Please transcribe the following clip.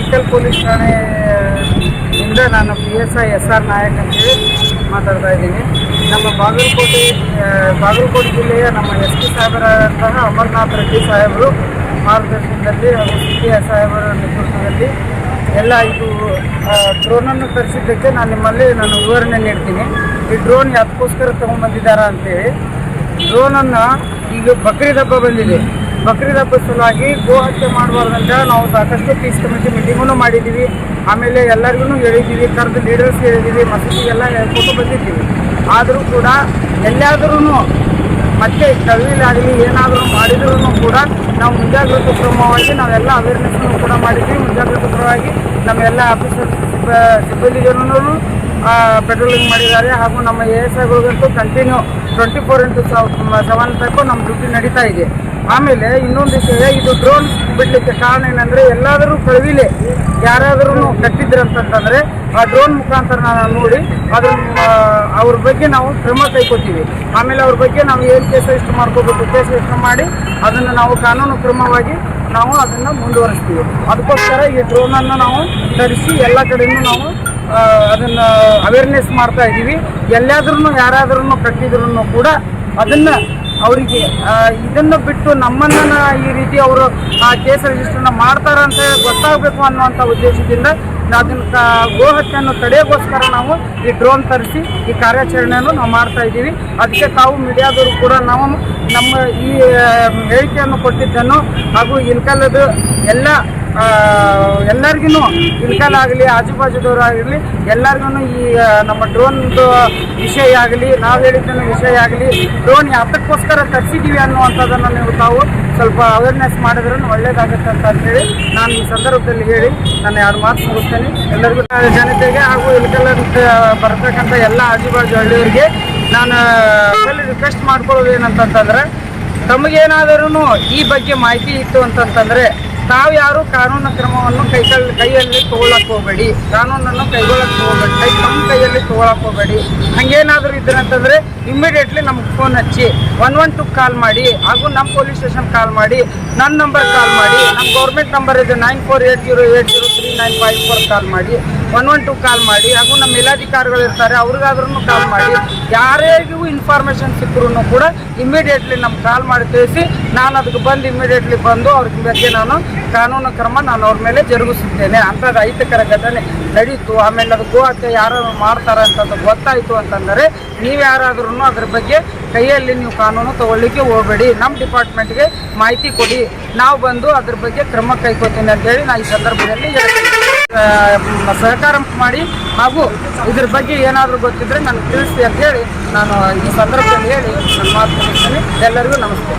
Ilkal police ಠಾಣೆಯಿಂದ ನಾನು P S I S R Nayak ಅಂತೇಳಿ ಮಾತಾಡ್ತಾ ಇದ್ದೀನಿ. ನಮ್ಮ ಬಾಗಲಕೋಟೆ ಬಾಗಲಕೋಟೆ ಜಿಲ್ಲೆಯ ನಮ್ಮ ಎಸ್ ಪಿ ಸಾಹೇಬರಾದಂತಹ ಅಮರ್ನಾಥ್ ರೆಡ್ಡಿ ಸಾಹೇಬರು ಮಾರ್ಗದರ್ಶನದಲ್ಲಿ ಹಾಗೂ ಎಸ್ ಸಾಹೇಬರ ನೇತೃತ್ವದಲ್ಲಿ ಎಲ್ಲ ಇದು ಡ್ರೋನನ್ನು ತರಿಸಿದ್ದಕ್ಕೆ ನಾನು ನಿಮ್ಮಲ್ಲಿ ನಾನು ವಿವರಣೆ ನೀಡ್ತೀನಿ. ಈ ಡ್ರೋನ್ ಯಾತಕ್ಕೋಸ್ಕರ ತೊಗೊಂಡ್ಬಂದಿದ್ದಾರಾ ಅಂತೇಳಿ. ಡ್ರೋನನ್ನು ಈಗ ಬಕ್ರೀದ್ ಹಬ್ಬ ಬಂದಿದೆ. ಬಕ್ರೀದ್ ಹಬ್ಬದ ಸಲುವಾಗಿ ಗೋ ಹತ್ಯೆ ಮಾಡಬಾರ್ದಂತ ನಾವು ಸಾಕಷ್ಟು ಪೀಸ್ ಕಮಿಟಿ ಮೀಟಿಂಗೂ ಮಾಡಿದ್ದೀವಿ ಆಮೇಲೆ ಎಲ್ಲರಿಗೂ ಹೇಳಿದ್ದೀವಿ ಕರೆದು ಲೀಡರ್ಸ್ ಹೇಳಿದ್ದೀವಿ ಮಸೀದಿಗೆಲ್ಲ ಹೇಳ್ಕೊಂಡು ಬಂದಿದ್ದೀವಿ. ಆದರೂ ಕೂಡ ಎಲ್ಲಾದ್ರೂ ಮತ್ತೆ ಕವಿಲಾಗಲಿ ಏನಾದರೂ ಮಾಡಿದ್ರೂ ಕೂಡ ನಾವು ಮುಂಜಾಗ್ರತಾ ಕ್ರಮವಾಗಿ ನಾವೆಲ್ಲ ಅವೇರ್ನೆಸ್ನು ಕೂಡ ಮಾಡಿದ್ವಿ ಮುಂಜಾಗ್ರತಾ ಕ್ರಮವಾಗಿ ನಮ್ಮೆಲ್ಲ ಆಫೀಸರ್ ಸಿಬ್ಬಂದಿಗಳನ್ನು ಪೆಟ್ರೋಲಿಂಗ್ ಮಾಡಿದ್ದಾರೆ. ಹಾಗೂ ನಮ್ಮ A S ಐಗಳಿಗಂತೂ continue twenty four into seven ತನಕ ನಮ್ಮ ಡ್ಯೂಟಿ ನಡೀತಾ ಇದೆ. ಆಮೇಲೆ ಇನ್ನೊಂದು ವಿಷಯ ಇದು ಡ್ರೋನ್ ಬಿಡ್ಲಿಕ್ಕೆ ಕಾರಣ ಏನಂದ್ರೆ ಎಲ್ಲಾದರೂ ಕಳವಿಲೆ ಯಾರಾದರೂ ಕಟ್ಟಿದ್ರಂತಂತಂದರೆ ಆ ಡ್ರೋನ್ ಮುಖಾಂತರ ನಾವು ನೋಡಿ ಅದ್ರ ಅವ್ರ ಬಗ್ಗೆ ನಾವು ಕ್ರಮ ಕೈಗೊಳ್ತೀವಿ. ಆಮೇಲೆ ಅವ್ರ ಬಗ್ಗೆ ನಾವು ಏನು ಕೇಸ್ ಇಷ್ಟು ಮಾಡ್ಕೋಬೇಕು ಕೇಸ್ ರಿಜಿಸ್ಟರ್ ಮಾಡಿ ಅದನ್ನು ನಾವು ಕಾನೂನು ಕ್ರಮವಾಗಿ ನಾವು ಅದನ್ನು ಮುಂದುವರಿಸ್ತೀವಿ. ಅದಕ್ಕೋಸ್ಕರ ಈ ಡ್ರೋನನ್ನು ನಾವು ತರಿಸಿ ಎಲ್ಲ ಕಡೆಯೂ ನಾವು ಅದನ್ನ ಅವೇರ್ನೆಸ್ ಮಾಡ್ತಾ ಇದ್ದೀವಿ ಎಲ್ಲಾದ್ರೂ ಯಾರಾದ್ರೂ ಕಟ್ಟಿದ್ರು ಕೂಡ ಅದನ್ನ ಅವರಿಗೆ ಇದನ್ನು ಬಿಟ್ಟು ನಮ್ಮನ್ನ ಈ ರೀತಿ ಅವರು, ಆ, ಕೇಸ್ ರಿಜಿಸ್ಟರ್ನ ಮಾಡ್ತಾರೆ ಅಂತ ಗೊತ್ತಾಗಬೇಕು ಅನ್ನುವಂಥ ಉದ್ದೇಶದಿಂದ ಅದನ್ನ ಗೋಹತ್ಯೆಯನ್ನು ತಡೆಯೋಕ್ಕೋಸ್ಕರ ನಾವು ಈ ಡ್ರೋನ್ ತರಿಸಿ ಈ ಕಾರ್ಯಾಚರಣೆಯನ್ನು ನಾವು ಮಾಡ್ತಾ ಇದ್ದೀವಿ. ಅದಕ್ಕೆ ತಾವು ಮೀಡಿಯಾದವರು ಕೂಡ ನಾವು ನಮ್ಮ ಈ ಹೇಳಿಕೆಯನ್ನು ಕೊಟ್ಟಿದ್ದನ್ನು ಹಾಗೂ ಇನ್ಕಾಲದ ಎಲ್ಲ ಎಲ್ಲರಿಗೂ ಇಲ್ಕಲ್ ಆಗಲಿ, ಆಜುಬಾಜುದವ್ರು ಆಗಲಿ ಎಲ್ಲರಿಗೂ ಈ ನಮ್ಮ ಡ್ರೋನ್ದು ವಿಷಯ ಆಗಲಿ, ನಾವು ಹೇಳಿದ್ದನ್ನು ವಿಷಯ ಆಗಲಿ, ಡ್ರೋನ್ ಯಾತಕ್ಕೋಸ್ಕರ ತರಿಸಿದ್ದೀವಿ ಅನ್ನುವಂಥದ್ದನ್ನು ನೀವು ತಾವು ಸ್ವಲ್ಪ ಅವೇರ್ನೆಸ್ ಮಾಡಿದ್ರೂ ಒಳ್ಳೇದಾಗುತ್ತೆ ಅಂತ ಅಂತೇಳಿ ನಾನು ಈ ಸಂದರ್ಭದಲ್ಲಿ ಹೇಳಿ ನಾನು ಎರಡು ಮಾತು ಮುಗಿಸ್ತೇನೆ. ಎಲ್ಲರಿಗೂ ಜನತೆಗೆ ಹಾಗೂ ಇಲ್ಕಲ್ ಬರ್ತಕ್ಕಂಥ ಎಲ್ಲ ಆಜುಬಾಜು ಹಳ್ಳಿಯವರಿಗೆ ನಾನು ರಿಕ್ವೆಸ್ಟ್ ಮಾಡ್ಕೊಳ್ಳೋದು ಏನಂತಂತಂದ್ರೆ ತಮಗೇನಾದರೂ ಈ ಬಗ್ಗೆ ಮಾಹಿತಿ ಇತ್ತು ಅಂತಂತಂದ್ರೆ ತಾವು ಯಾರು ಕಾನೂನು ಕ್ರಮವನ್ನು ಕೈ ಕೈಯಲ್ಲಿ ತಗೊಳಕ್ ಹೋಗಬೇಡಿ. ಕಾನೂನನ್ನು ಕೈಗೊಳಕ್ ಹೋಗಬೇಡಿ. ಕೈ ತಮ್ಮ ಕೈಯಲ್ಲಿ ತಗೊಳಕ್ ಹೋಗಬೇಡಿ. ಹಂಗೇನಾದರೂ ಇದ್ರೆ ಅಂತಂದ್ರೆ ಇಮ್ಮಿಡಿಯೇಟ್ಲಿ ನಮ್ಗೆ ಫೋನ್ ಹಚ್ಚಿ. ಒನ್ ಒನ್ ಟು ಕಾಲ್ ಮಾಡಿ. ಹಾಗೂ ನಮ್ಮ ಪೊಲೀಸ್ ಸ್ಟೇಷನ್ ಕಾಲ್ ಮಾಡಿ. ನನ್ನ ನಂಬರ್ ಕಾಲ್ ಮಾಡಿ. ನಮ್ಮ ಗೌರ್ಮೆಂಟ್ ನಂಬರ್ ಇದೆ. Nine four eight zero eight zero three nine five four call ಮಾಡಿ ಒನ್ ಒನ್ ಟು ಕಾಲ್ ಮಾಡಿ, ಹಾಗೂ ನಮ್ಮ ಮೇಲಾಧಿಕಾರಿಗಳು ಇರ್ತಾರೆ ಅವ್ರಿಗಾದ್ರೂ ಕಾಲ್ ಮಾಡಿ. ಯಾರಿಗೂ ಇನ್ಫಾರ್ಮೇಷನ್ ಸಿಕ್ಕರೂ ಕೂಡ ಇಮಿಡಿಯೇಟ್ಲಿ ನಮ್ಗೆ ಕಾಲ್ ಮಾಡಿ ತಿಳಿಸಿ, ನಾನು ಅದಕ್ಕೆ ಬಂದು ಇಮಿಡಿಯೇಟ್ಲಿ ಬಂದು ಅವ್ರ ಬಗ್ಗೆ ನಾನು ಕಾನೂನು ಕ್ರಮ ನಾನು ಅವ್ರ ಮೇಲೆ ಜರುಗಿಸುತ್ತೇನೆ. ಅಂಥದ್ದು ಅಹಿತಕರ ಘಟನೆ ನಡೀತು. ಆಮೇಲೆ ಅದು ಗೋ ಹತ್ಯೆ ಯಾರು ಮಾಡ್ತಾರೆ ಅಂತದ್ದು ಗೊತ್ತಾಯಿತು ಅಂತಂದರೆ, ನೀವು ಯಾರಾದ್ರೂ ಅದ್ರ ಬಗ್ಗೆ ಕೈಯಲ್ಲಿ ನೀವು ಕಾನೂನು ತಗೊಳ್ಳಿಕ್ಕೆ ಹೋಗಬೇಡಿ. ನಮ್ಮ ಡಿಪಾರ್ಟ್ಮೆಂಟ್ಗೆ ಮಾಹಿತಿ ಕೊಡಿ. ನಾವು ಬಂದು ಅದ್ರ ಬಗ್ಗೆ ಕ್ರಮ ಕೈಗೊಳ್ತೀನಿ ಅಂತೇಳಿ ನಾನು ಈ ಸಂದರ್ಭದಲ್ಲಿ ಸಹಕಾರ ಮಾಡಿ ಹಾಗೂ ಇದ್ರ ಬಗ್ಗೆ ಏನಾದರೂ ಗೊತ್ತಿದ್ರೆ ನನಗೆ ತಿಳಿಸಿ ಅಂತ ಹೇಳಿ ನಾನು ಈ ಸಂದರ್ಭದಲ್ಲಿ ಹೇಳಿ ನನ್ನ ಮಾತು ಎಲ್ಲರಿಗೂ ನಮಸ್ತೆ.